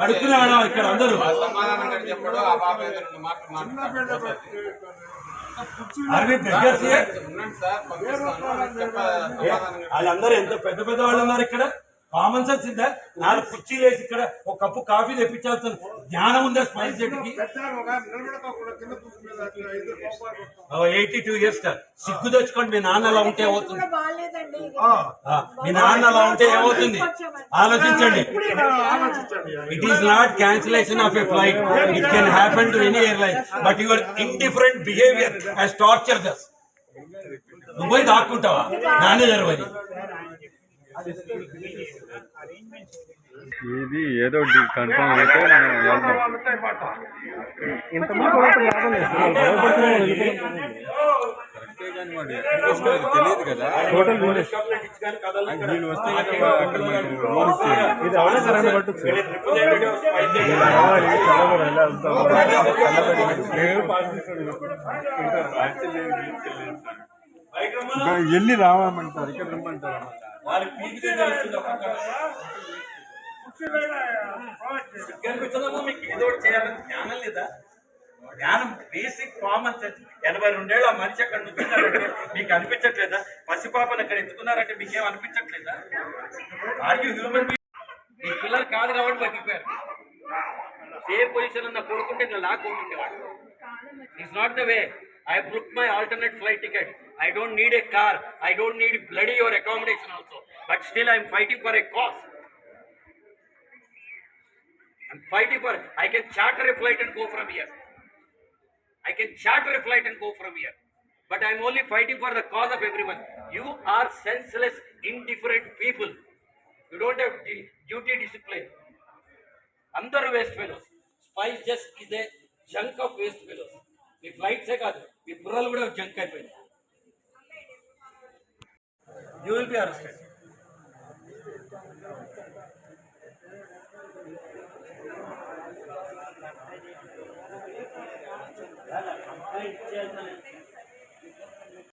అడుక్కునేవాళ్ళం ఇక్కడ అందరూ. వాళ్ళందరూ ఎంత పెద్ద పెద్ద వాళ్ళు ఉన్నారు ఇక్కడ? కామన్ సెన్స్ ఉందా? నాలుగు కుర్చీలు వేసి ఇక్కడ ఒక కప్పు కాఫీ తెప్పించాల్సిన జ్ఞానం ఉందా స్మైల్ చెట్టుకి? ఎయిటీ టూ ఇయర్స్ సిగ్గు తెచ్చుకోండి మీ నాన్న అలా ఉంటే ఆ, మీ నాన్న అలా ఉంటే ఏమవుతుంది? ఆలోచించండి. It is not cancellation of a flight it can happen to any airline but your indifferent behaviour has torture thus నువ్వు పోయి దాక్కుంటావా? నాన్నే జరవని ఇది ఏదో కన్ఫర్మ్ అయితే మనం వెళ్దాం. తెలియదు కదా. వీళ్ళు వస్తే కనుక అక్కడ మనకు లోన్ ఇచ్చేది ఇది ఎవరైనా కరెంట్ పట్టచ్చు వెళ్ళి రావమంటారు ఇక్కడ రమ్మంటారు? కనిపించదమ్మా మీకు ఏదో ఒకటి చేయాలని జ్ఞానం లేదా? జ్ఞానం బేసిక్ కామన్ సెన్స్ ఎనభై రెండేళ్ళు ఆ మనిషి అక్కడ నుంచున్నారంటే మీకు అనిపించట్లేదా? పసిపాపను అక్కడ ఎత్తుకున్నారంటే మీకేం అనిపించట్లేదా? ఆర్గ్యూ హ్యూమన్ మీ పిల్లలు కాదు కాబట్టి బతికిపోయారు. సేమ్ పొజిషన్ ఉన్న కొడుకుంటే ఇంకా లాక్కుంటుండేవాడు it's not the way I book my alternate flight ticket I don't need a car I don't need bloody your accommodation also but still I'm fighting for a cause I'm fighting for I can charter a flight and go from here I can charter a flight and go from here. But I'm only fighting for the cause of everyone. You are senseless, indifferent people. You don't have du- duty discipline. అందరూ waste fellows Spice just is a junk of waste fellows మీ ఫ్లైట్సే కాదు మీ బుర్రలు కూడా junk అయిపోయింది you will be arrested ಹೇಳ್ತಾನೆ